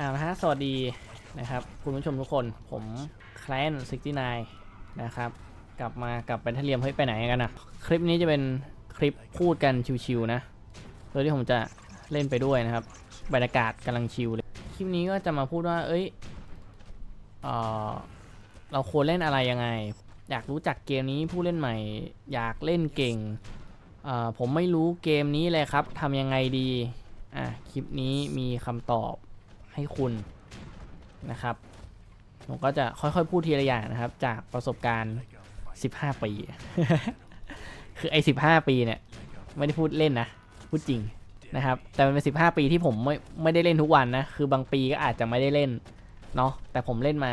อ่านะฮะสวัสดีนะครับ คุณผู้ชมทุกคนผมแคลน69 นะครับ กลับมากับแบนเทเลียมเฮ้ยไปไหนกันนะคลิปนี้จะเป็นคลิปพูดกันชิวๆนะโดยที่ผมจะเล่นไปด้วยนะครับบรรยากาศกำลังชิลเลยคลิปนี้ก็จะมาพูดว่า เอ้ยเออเราควรเล่นอะไรยังไง อยากรู้จักเกมนี้ผู้เล่นใหม่ อยากเล่นเก่งเอ่อผมไม่รู้เกมนี้เลยครับทำยังไงดีอะคลิปนี้มีคำตอบ ให้คุณนะครับผมก็จะค่อยๆพูดทีละอย่างนะครับ จากประสบการณ์ 15 ปี คือไอ้15 ปีเนี่ยไม่ได้พูดเล่นนะ พูดจริงนะครับ แต่มันเป็น 15 ปีที่ผมไม่ไม่ได้เล่นทุกวันนะ คือบางปีก็อาจจะไม่ได้เล่นเนาะ แต่ผมเล่นมา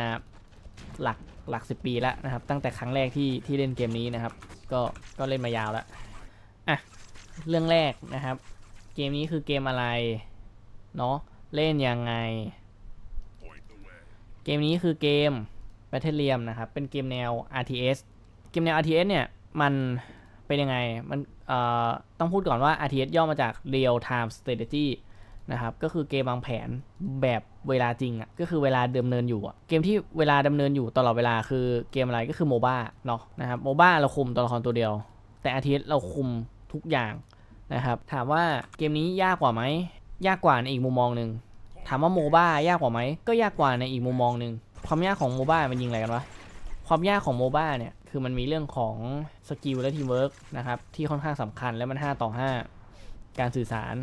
หลักหลัก 10 ปีแล้วนะครับ ตั้งแต่ครั้งแรกที่ที่เล่นเกมนี้นะครับ ก็ก็เล่นมายาวแล้วอะเรื่องแรกนะครับ เกมนี้คือเกมอะไรเนาะ เล่นยังไง เกมนี้คือเกม Battlefield นะครับ เป็นเกมแนว RTS เกมแนว RTS เนี่ย มันเป็นยังไง มันต้องพูดก่อนว่า RTS ย่อมาจาก Real Time Strategy นะครับ ก็คือเกมวางแผนแบบเวลาจริงอะ่ะ ก็คือเวลาดำเนินอยู่อะ เกมที่เวลาดำเนินอยู่ตลอดเวลาคือเกมอะไรก็คือโมบ้าเนาะนะครับ โมบ้าเราคุมตัวละครตัวเดียว แต่ RTS เราคุมทุกอย่างนะครับ ถามว่าเกมนี้ยากกว่าไหม ยากกว่าในอีกมุมมองหนึ่ง ถามว่าโมบ้ายากกว่าไหมก็ยากกว่าในอีกมุมมองหนึ่งความยากของโมบ้ามันยิงอะไรกันวะความยากของโมบ้าเนี่ยคือมันมีเรื่องของสกิลและทีมเวิร์กนะครับที่ค่อนข้างสำคัญและมัน 5 ต่อ 5 การสื่อสาร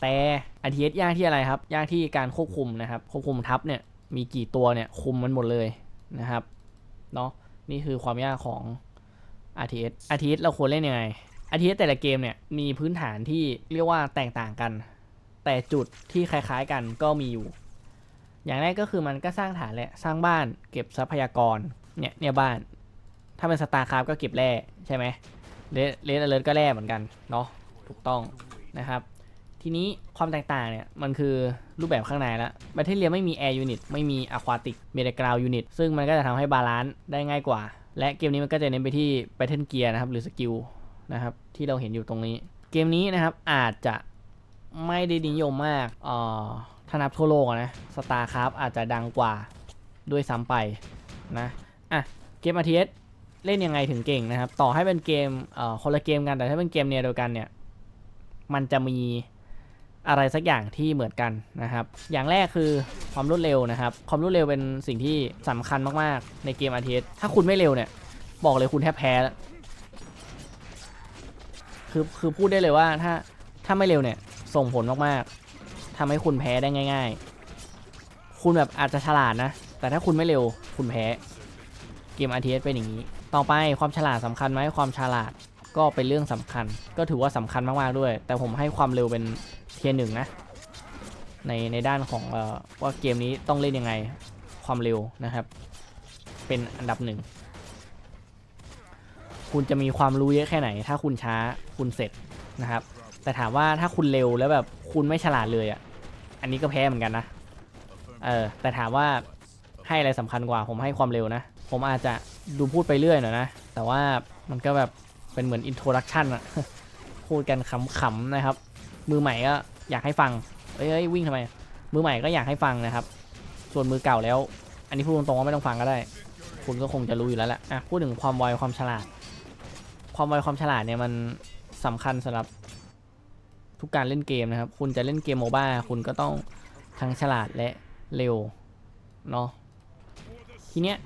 แต่อาทีเอสยากที่อะไรครับ ยากที่การควบคุมนะครับควบคุมทัพเนี่ยมีกี่ตัวเนี่ยคุมมันหมดเลยนะครับเนาะนี่คือความยากของ RTS RTS เราควรเล่นยังไง RTS แต่ละเกมเนี่ยมีพื้นฐานที่เรียกว่าแตกต่างกัน แต่จุดที่คล้ายๆกันก็มีอยู่ อย่างแรกก็คือมันก็สร้างฐานแหละสร้างบ้านเก็บทรัพยากรเนี่ยเนี่ยบ้าน ถ้าเป็นสตาร์คราฟก็เก็บแร่ใช่ไหมเลสเลสอเลิร์ก็แร่เหมือนกันเนาะถูกต้องนะครับ ทีนี้ความแตกต่างเนี่ยมันคือรูปแบบข้างในแล้วบัตเทเลียไม่มีแอร์ยูนิตไม่มีอะควาติกมีแต่กราวยูนิตซึ่งมันก็จะทำให้บาลานซ์ได้ง่ายกว่า และเกมนี้มันก็จะเน้นไปที่แ a ทเทิลเกียร์นะครับหรือสกิลนะครับที่เราเห็นอยู่ตรงนี้ เกมนี้นะครับอาจจะ ไม่ได้นิยมมากเอ่อถ้านับทั่วโลกนะสตาร์คราฟอาจจะดังกว่าด้วยซ้ำไปนะอะเกม RTS เล่นยังไงถึงเก่งนะครับ ต่อให้เป็นเกมเอ่อคนละเกมกันแต่ถ้าเป็นเกมแนวเดียวกันเนี่ยมันจะมีอะไรสักอย่างที่เหมือนกันนะครับ อย่างแรกคือความรวดเร็วนะครับ ความรวดเร็วเป็นสิ่งที่สำคัญมากๆในเกม RTS ถ้าคุณไม่เร็วเนี่ยบอกเลยคุณแทบแพ้แล้วคือคือพูดได้เลยว่าถ้าถ้าไม่เร็วเนี่ย ส่งผลมากๆทำให้คุณแพ้ได้ง่าย ๆ คุณแบบอาจจะฉลาดนะ แต่ถ้าคุณไม่เร็วคุณแพ้ เกม RTS เป็นอย่างนี้ ต่อไปความฉลาดสำคัญไหมความฉลาดก็เป็นเรื่องสำคัญ ก็ถือว่าสำคัญมากๆด้วย แต่ผมให้ความเร็วเป็นเทียร์หนึ่งนะ ในในด้านของออว่าเกมนี้ต้องเล่นยังไงความเร็วนะครับ เป็นอันดับหนึ่งคุณจะมีความรู้เยอะแค่ไหน ถ้าคุณช้าคุณเสร็จนะครับ แต่ถามว่าถ้าคุณเร็วแล้วแบบคุณไม่ฉลาดเลยอะ อันนี้ก็แพ้เหมือนกันนะ เออ แต่ถามว่าให้อะไรสำคัญกว่า ผมให้ความเร็วนะ ผมอาจจะดูพูดไปเรื่อยหน่อยนะ แต่ว่ามันก็แบบเป็นเหมือนอินโทรดักชันอะพูดกันขำๆนะครับ มือใหม่ก็อยากให้ฟัง เอ้ยวิ่งทำไม มือใหม่ก็อยากให้ฟังนะครับ ส่วนมือเก่าแล้ว อันนี้พูดตรงๆว่าไม่ต้องฟังก็ได้ คุณก็คงจะรู้อยู่แล้วแหละอะพูดถึงความไวความฉลาด ความไวความฉลาดเนี่ยมันสำคัญสำหรับ ทุกการเล่นเกมนะครับ คุณจะเล่นเกมโมบ้าคุณก็ต้องทั้งฉลาดและเร็วเนาะทีเนี้ย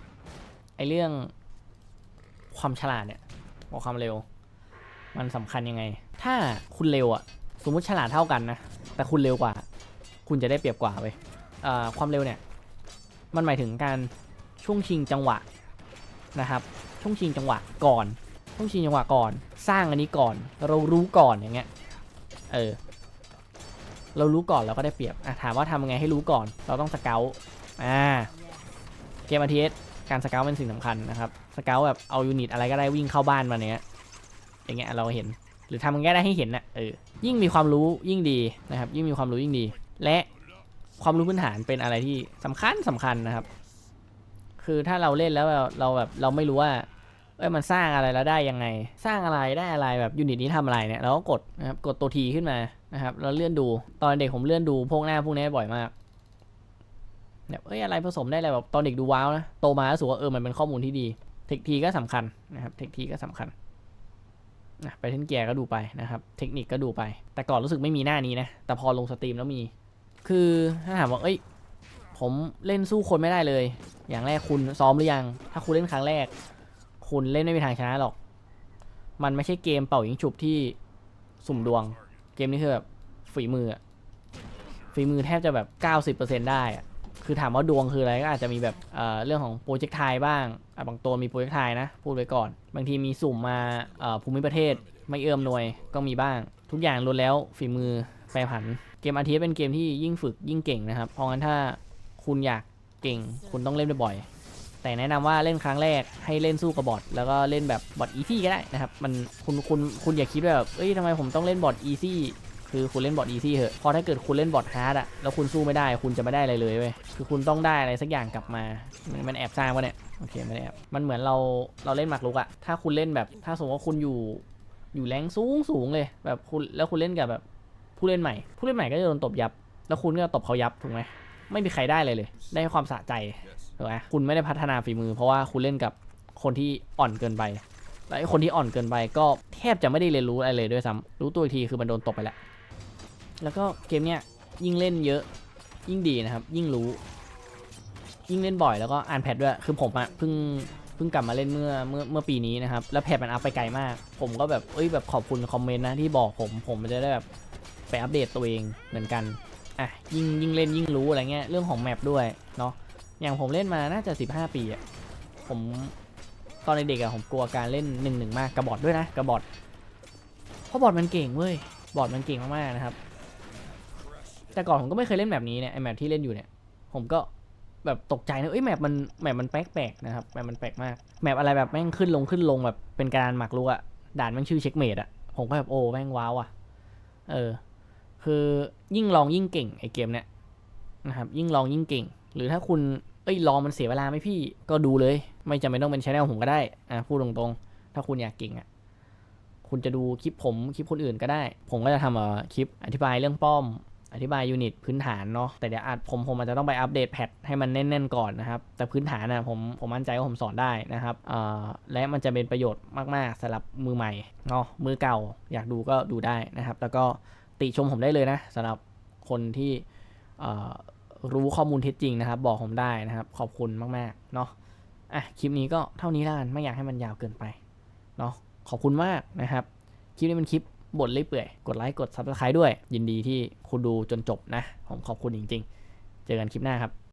ไอเรื่องความฉลาดเนี่ยกับความเร็ว มันสำคัญยังไง ถ้าคุณเร็วอะสมมติฉลาดเท่ากันนะแต่คุณเร็วกว่า คุณจะได้เปรียบกว่าเว้ยความเร็วเนี่ยมันหมายถึงการช่วงชิงจังหวะนะครับช่วงชิงจังหวะก่อนช่วงชิงจังหวะก่อน สร้างอันนี้ก่อน เรารู้ก่อนอย่างเงี้ย เออ เรารู้ก่อนเราก็ได้เปรียบอะถามว่าทำยังไงให้รู้ก่อน เราต้องสเกลอ่า เกมอาทีเอสการสเกลเป็นสิ่งสำคัญนะครับ สเกลแบบเอายูนิตอะไรก็ได้วิ่งเข้าบ้านมาเนี้ย อย่างเงี้ยเราเห็น หรือทำมันก็ได้ให้เห็นน่ะเออ ยิ่งมีความรู้ยิ่งดีนะครับ ยิ่งมีความรู้ยิ่งดี และความรู้พื้นฐานเป็นอะไรที่สำคัญสำคัญนะครับ คือถ้าเราเล่นแล้วเราแบบเราไม่รู้ว่า เอ้ยมันสร้างอะไรแล้วได้ยังไง สร้างอะไรได้อะไรแบบยูนิตนี้ทำอะไรเนี่ยเราก็กดนะครับกดตัวทีขึ้นมานะครับแล้วเลื่อนดูตอนเด็กผมเลื่อนดูพวกหน้าพวกนี้บ่อยมากแบบเอ้ยอะไรผสมได้อะไรแบบตอนเด็กดูว้าวนะโตมาแล้วรู้สึกว่าเออมันเป็นข้อมูลที่ดี เทคทีก็สำคัญนะครับเทคทีก็สำคัญนะไปเทนเกียร์ก็ดูไปนะครับ เทคนิคก็ดูไป แต่ก่อนรู้สึกไม่มีหน้านี้นะแต่พอลงสตรีมแล้วมี คือถ้าถามว่าเอ้ยผมเล่นสู้คนไม่ได้เลย อย่างแรกคุณซ้อมหรือยัง ถ้าคุณเล่นครั้งแรก คุณเล่นไม่มีทางชนะหรอก มันไม่ใช่เกมเป่ายิงฉุบที่สุ่มดวง เกมนี้คือแบบฝีมือฝีมือแทบจะแบบ 90%ได้อะคือถามว่าดวงคืออะไรก็อาจจะมีแบบเเรื่องของโปรเจกต์ไทยบ้างบางตัวมีโปรเจกต์ไทยนะ พูดไว้ก่อน บางทีมีสุ่มมาภูมิประเทศไม่เอื้อมหน่วยก็มีบ้าง ทุกอย่างล้วนแล้วฝีมือแปรผัน เกมอาทิตย์เป็นเกมที่ยิ่งฝึกยิ่งเก่งนะครับ เพราะงั้นถ้าคุณอยากเก่ง คุณต้องเล่นบ่อย แต่แนะนำว่าเล่นครั้งแรกให้เล่นสู้กับบอทแล้วก็เล่นแบบบอทอีซี่ก็ได้นะครับ มันคุณคุณคุณอย่าคิดว่าแบบเอ้ยทำไมผมต้องเล่นบอทอีซี่คือคุณเล่นบอทอีซี่เหอะพราะถ้าเกิดคุณเล่นบอทฮาร์ดอะแล้วคุณสู้ไม่ได้ คุณจะไม่ได้อะไรเลยเว้ยคือคุณต้องได้อะไรสักอย่างกลับมามันมันแอบสร้างวะเนี่ยโอเคไม่ได้แอบมันเหมือนเราเราเล่นหมากรุกอะถ้าคุณเล่นแบบถ้าสมมติว่าคุณอยู่อยู่แรงสูงสูงเลย แบบคุณแล้วคุณเล่นกับแบบผู้เล่นใหม่ ผู้เล่นใหม่ก็จะโดนตบยับ แล้วคุณก็ตบเขายับถูกไหมไม่มีใครได้เลยเลย ได้ความสะใจ ถูกไหมคุณไม่ได้พัฒนาฝีมือ เพราะว่าคุณเล่นกับคนที่อ่อนเกินไปแล้วไอ้คนที่อ่อนเกินไปก็แทบจะไม่ได้เรียนรู้อะไรเลยด้วยซ้ำรู้ตัวอีกทีคือมันโดนตบไปแล้ว แล้วก็เกมเนี้ยยิ่งเล่นเยอะยิ่งดีนะครับ ยิ่งรู้ ยิ่งเล่นบ่อยแล้วก็อ่านแพทด้วย คือผมอะเพิ่งเพิ่งกลับมาเล่นเมื่อเมื่อเมื่อปีนี้นะครับ แล้วแพทมันอัพไปไกลมาก ผมก็แบบเอ้ยแบบขอบคุณคอมเมนต์นะที่บอกผมผมจะได้แบบไปอัปเดตตัวเองเหมือนกันอะยิ่งยิ่งเล่นยิ่งรู้อะไรเงี้ยเรื่องของแมปด้วยเนาะ อย่างผมเล่นมาน่าจะ 15 ปีอะผมตอนเด็กๆอะผมกลัวการเล่นหนึ่งหนึ่งมากกระบอดด้วยนะกระบอดเพราะบอดมันเก่งเว้ยบอดมันเก่งมากๆนะครับ แต่ก่อนผมก็ไม่เคยเล่นแบบนี้เนี่ยไอแมปที่เล่นอยู่เนี่ย ผมก็แบบตกใจนะเอ้ยแมปมันแมปมันแปลกๆนะครับแมปมันแปลกมากแมปอะไรแบบแม่งขึ้นลงขึ้นลงแบบเป็นการหมักลุกอะด่านแม่งชื่อเช็คเมดอะผมก็แบบโอ้แม่งว้าวอะเออ คือยิ่งลองยิ่งเก่งไอเกมเนี้ยนะครับยิ่งลองยิ่งเก่ง หรือถ้าคุณ เอ้ยลองมันเสียเวลาไหมพี่ก็ดูเลย ไม่จำเป็นต้องเป็นชแนลผมก็ได้อะพูดตรงๆ ถ้าคุณอยากเก่งอะคุณจะดูคลิปผมคลิปคนอื่นก็ได้ ผมก็จะทำเอ่อคลิปอธิบายเรื่องป้อม อธิบายยูนิตพื้นฐานเนาะแต่เดี๋ยวอาจผมผมอาจจะต้องไปอัปเดตแพทให้มันแน่นๆก่อนนะครับ แต่พื้นฐานนะผมผมมั่นใจว่าผมสอนได้นะครับเอ่อและมันจะเป็นประโยชน์มากๆสำหรับมือใหม่เนาะมือเก่าอยากดูก็ดูได้นะครับ แล้วก็ติชมผมได้เลยนะสำหรับคนที่เอ่อ รู้ข้อมูลเท็จจริงนะครับ บอกผมได้นะครับ ขอบคุณมากๆเนาะอะคลิปนี้ก็เท่านี้แล้วกันไม่อยากให้มันยาวเกินไปเนาะขอบคุณมากนะครับ คลิปนี้เป็นคลิปบทเล่ยเปื่อยกดไลค์กด Subscribe ด้วย ยินดีที่คุณดูจนจบนะ ผมขอบคุณจริง ๆ เจอกันคลิปหน้าครับ